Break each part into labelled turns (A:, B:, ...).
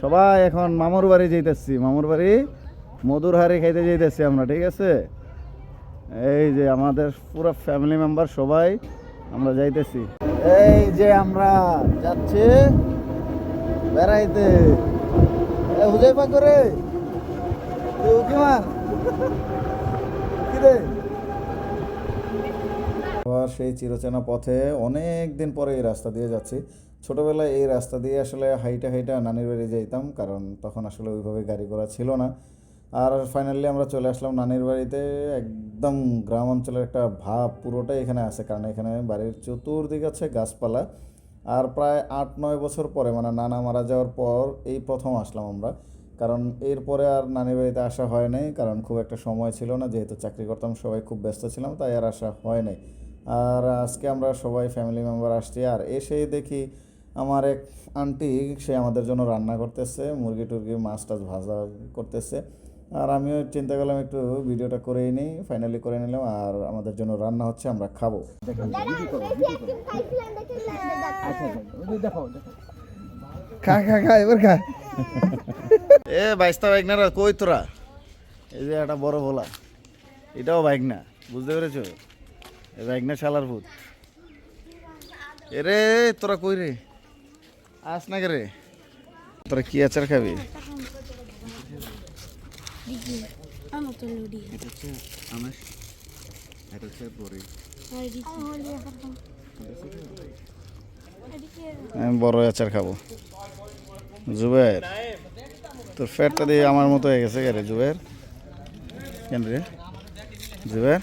A: সবাই এখন মামুর বাড়ি যাইতেছি। মামুর বাড়ি মধুর হাড়ি খাইতে যাইতেছি আমরা, ঠিক আছে? এই যে আমাদের পুরো ফ্যামিলি মেম্বার সবাই আমরা যাইতেছি। এই যে আমরা যাচ্ছি বেড়াইতে। হুজাইফা করে? তুই কি রে সেই চিরচেনা পথে অনেক দিন পরে এই রাস্তা দিয়ে যাচ্ছি। ছোটোবেলায় এই রাস্তা দিয়ে আসলে হাইটা হাইটা নানির বাড়ি যাইতাম, কারণ তখন আসলে ওইভাবে গাড়ি ঘোড়া ছিল না। আর ফাইনালি আমরা চলে আসলাম নানির বাড়িতে। একদম গ্রাম অঞ্চলের একটা ভাব পুরোটাই এখানে আছে, কারণ এখানে বাড়ির চতুর্দিকে আছে গাছপালা। আর প্রায় আট নয় বছর পরে মানে নানা মারা যাওয়ার পর এই প্রথম আসলাম আমরা। কারণ এরপরে আর নানির বাড়িতে আসা হয় নাই, কারণ খুব একটা সময় ছিল না। যেহেতু চাকরি করতাম, সবাই খুব ব্যস্ত ছিলাম, তাই আর আসা হয় নাই। আর আজকে আমরা সবাই ফ্যামিলি মেম্বার আসছি। আর এসেই দেখি আমার এক আন্টি সে আমাদের জন্য রান্না করতেছে মুরগি টুরগি মাছ টাছ ভাজা করতেছে। আর আমিও চিন্তা করলাম একটু ভিডিওটা করেই নিই ফাইনালি করে নিলাম। আর আমাদের জন্য রান্না হচ্ছে আমরা খাব। খা খা খা এবার খা। এ বাইশটা বাইক না কই তোরা? এই যে একটা বড় ভোলা। এটাও বাইক না বুঝতে পেরেছ? এই বাইক না শালার ভূত। এরে তোরা কই রে? আস না রে? তোরা কি আচার খাবি? আমি বড় আচার খাব। জুবের তোর ফ্যাটটা দিয়ে আমার মতো হয়ে গেছে রে জুবের? কেন রে? জুবের?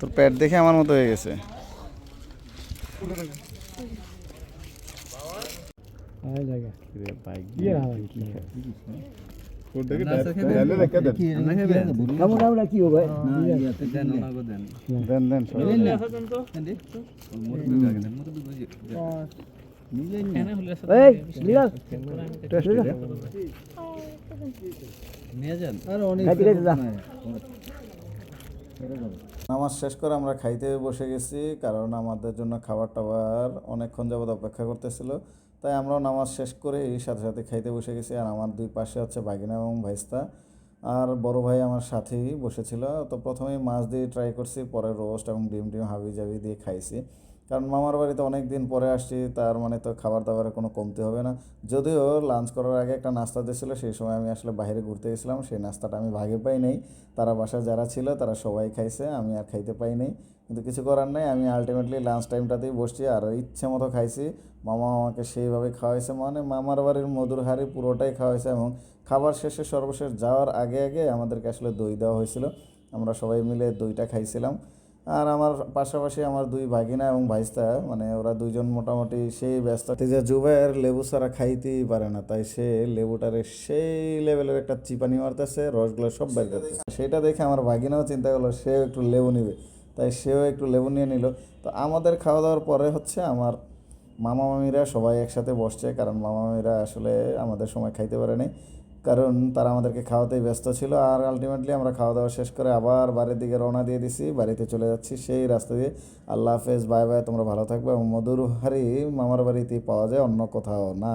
A: তোর পেট দেখে আমার মতো হয়ে গেছে। রে বাইক দিয়ে কি নামাজ শেষ করে আমরা খাইতে বসে গেছি, কারণ আমাদের জন্য খাবার টাবার অনেকক্ষণ যাবৎ অপেক্ষা করতেছিল। তাই আমরাও নামাজ শেষ করে এই সাথে সাথে খাইতে বসে গেছি, আর আমার দুই পাশে হচ্ছে বাগিনা এবং ভাইস্তা। আর বড় ভাই আমার সাথেই বসেছিল। তো প্রথমেই মাছ দিয়ে ট্রাই করছি, পরে রোস্ট এবং ডিম ডিম হাবি জাবি দিয়ে খাইছি। কারণ মামার বাড়িতে অনেক দিন পরে আসছি, তার মানে তো খাবার দাবারের কোনো কমতি হবে না। যদিও লাঞ্চ করার আগে একটা নাস্তা দিয়েছিলো, সেই সময় আমি আসলে বাইরে ঘুরতে গেছিলাম, সেই নাস্তাটা আমি ভাগে পাই নাই। তারা বাসায় যারা ছিল, তারা সবাই খাইছে, আমি আর খাইতে পাই নাই। কিন্তু কিছু করার নাই, আমি আলটিমেটলি লাঞ্চ টাইমটাতেই বসছি আর ইচ্ছে মতো খাইছি। মামা আমাকে সেইভাবে খাওয়াইছে মানে মামার বাড়ির মধুর হাড়ি পুরোটাই খাওয়াইছে এবং খাবার শেষে সর্বশেষ যাওয়ার আগে আগে আমাদেরকে আসলে দই দেওয়া হয়েছিল। আমরা সবাই মিলে দইটা খাইছিলাম। আর আমার পাশাপাশি আমার দুই ভাগিনা এবং ভাইস্তা মানে ওরা দুইজন মোটামুটি সেই ব্যস্ত। যে জুবাইয়ের লেবু ছাড়া খাইতেই পারে না তাই সে লেবুটারে সেই লেভেলের একটা চিপানি মারতেছে রসগুলো সব বের করতেছে। সেটা দেখে আমার ভাগিনাও চিন্তা করল সেও একটু লেবু নিবে। তাই সেও একটু লেবু নিয়ে নিল। তো আমাদের খাওয়া দাওয়ার পরে হচ্ছে আমার মামা মামিরা সবাই একসাথে বসছে কারণ মামা মামিরা আসলে আমাদের সময় খাইতে পারে পারেনি কারণ তারা আমাদেরকে খাওয়াতেই ব্যস্ত ছিল আর আলটিমেটলি আমরা খাওয়া দাওয়া শেষ করে আবার বাড়ির দিকে রওনা দিয়ে দিছি, বাড়িতে চলে যাচ্ছি। সেই রাস্তা দিয়ে আল্লাহ হাফেজ, বাই বাই, তোমরা ভালো থাকবে এবং মধুর হারি মামার বাড়িতেই পাওয়া যায়, অন্য কোথাও না।